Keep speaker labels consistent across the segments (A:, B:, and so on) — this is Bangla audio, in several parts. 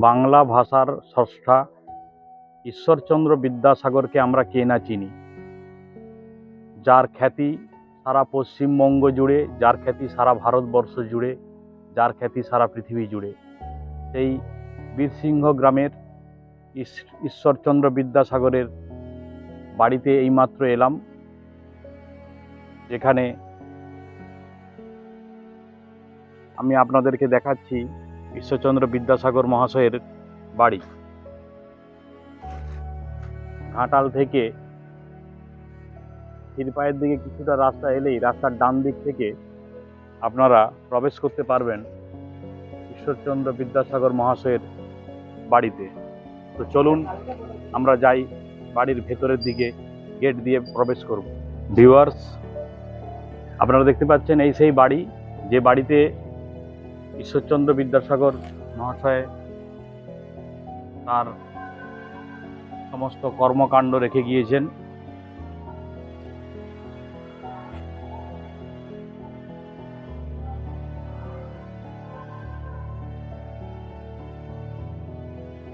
A: বাংলা ভাষার স্রষ্টা ঈশ্বরচন্দ্র বিদ্যাসাগরকে আমরা কে না চিনি? যার খ্যাতি সারা পশ্চিমবঙ্গ জুড়ে, যার খ্যাতি সারা ভারতবর্ষ জুড়ে, যার খ্যাতি সারা পৃথিবী জুড়ে। সেই বীরসিংহ গ্রামের ঈশ্বরচন্দ্র বিদ্যাসাগরের বাড়িতে এইমাত্র এলাম, যেখানে আমি আপনাদেরকে দেখাচ্ছি ঈশ্বরচন্দ্র বিদ্যাসাগর মহাশয়ের বাড়ি। ঘাটাল থেকে ক্ষীরপায়ের দিকে কিছুটা রাস্তা এলেই রাস্তার ডান দিক থেকে আপনারা প্রবেশ করতে পারবেন ঈশ্বরচন্দ্র বিদ্যাসাগর মহাশয়ের বাড়িতে। তো চলুন, আমরা যাই বাড়ির ভেতরের দিকে, গেট দিয়ে প্রবেশ করব। ভিউয়ার্স, আপনারা দেখতে পাচ্ছেন এই সেই বাড়ি, যে বাড়িতে ঈশ্বরচন্দ্র বিদ্যাসাগর মহাশয় তার সমস্ত কর্মকাণ্ড রেখে গিয়েছেন।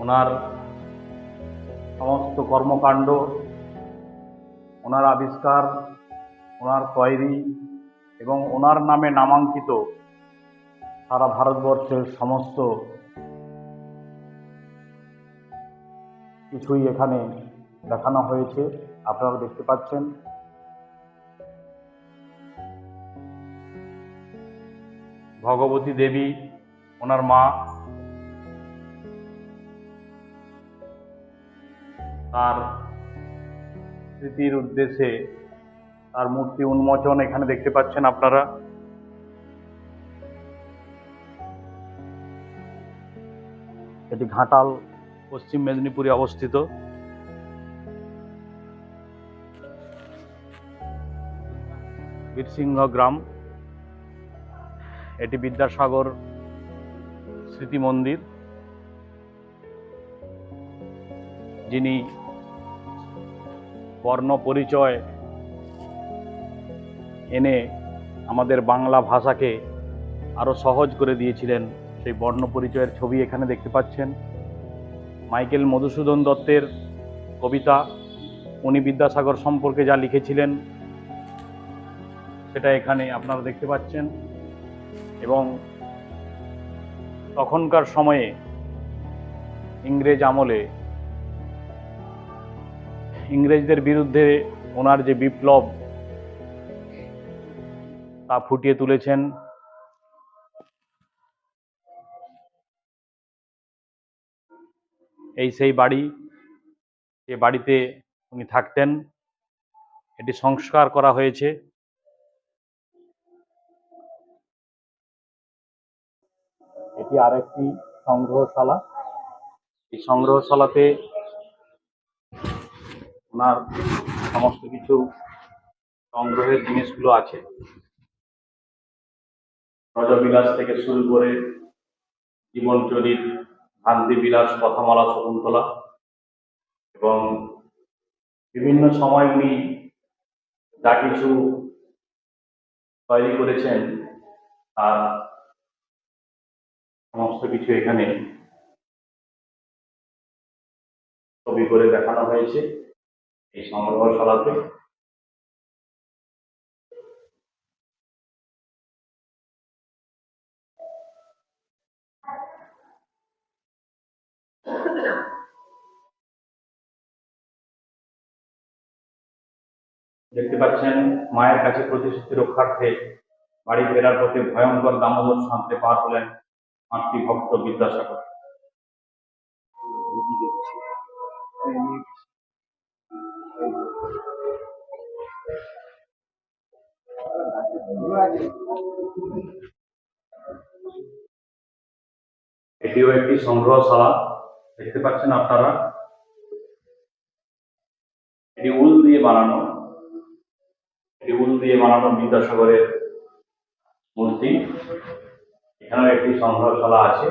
A: ওনার সমস্ত কর্মকাণ্ড, ওনার আবিষ্কার, ওনার তৈরি এবং ওনার নামে নামাঙ্কিত সারা ভারতবর্ষের সমস্ত কিছুই এখানে দেখানো হয়েছে। আপনারা দেখতে পাচ্ছেন। ভগবতী দেবী, ওনার মা, তার স্মৃতির উদ্দেশ্যে তার মূর্তি উন্মোচন এখানে দেখতে পাচ্ছেন আপনারা। এটি ঘাটাল, পশ্চিম মেদিনীপুরে অবস্থিত। বীরসিংহ গ্রাম, এটি বিদ্যাসাগর স্মৃতি মন্দির যিনি বর্ণ পরিচয় এনে আমাদের বাংলা ভাষাকে আরও সহজ করে দিয়েছিলেন। সেই বর্ণ পরিচয়ের ছবি এখানে দেখতে পাচ্ছেন। মাইকেল মধুসূদন দত্তের কবিতা, উনি বিদ্যাসাগর সম্পর্কে যা লিখেছিলেন, সেটা এখানে আপনারা দেখতে পাচ্ছেন। এবং তখনকার সময়ে ইংরেজ আমলে ইংরেজদের বিরুদ্ধে ওনার যে বিপ্লব, তা ফুটিয়ে তুলেছেন এই সেই বাড়ি যে বাড়িতে উনি থাকতেন। এটি সংস্কার করা হয়েছে। এটি আরেকটি সংগ্রহশালা। এই সংগ্রহশালাতে ওনার সমস্ত কিছু সংগ্রহের জিনিসগুলো আছে। রজবিলাস থেকে শুরু করে জীবনচরিত শান্তি বিলাস কথামালা শকুন্তলা এবং বিভিন্ন সময় উনি যা কিছু তৈরি করেছেন তার সমস্ত কিছু এখানে ছবি করে দেখানো হয়েছে এই সংগ্রহশালাতে। দেখতে পাচ্ছেন, মায়ের কাছে প্রতিশ্রুতি রক্ষার্থে বাড়ি ফেরার পথে ভয়ঙ্কর দামোদর শান্তে পার হলেন মাতৃভক্ত বিদ্যাসাগর। এটিও একটি সংগ্রহশালা, দেখতে পাচ্ছেন আপনারা। এটি উল দিয়ে বানানো। এটি উল দিয়ে বানানো বিদ্যাসাগরের মূর্তি। এখানেও একটি সংগ্রহশালা আছে।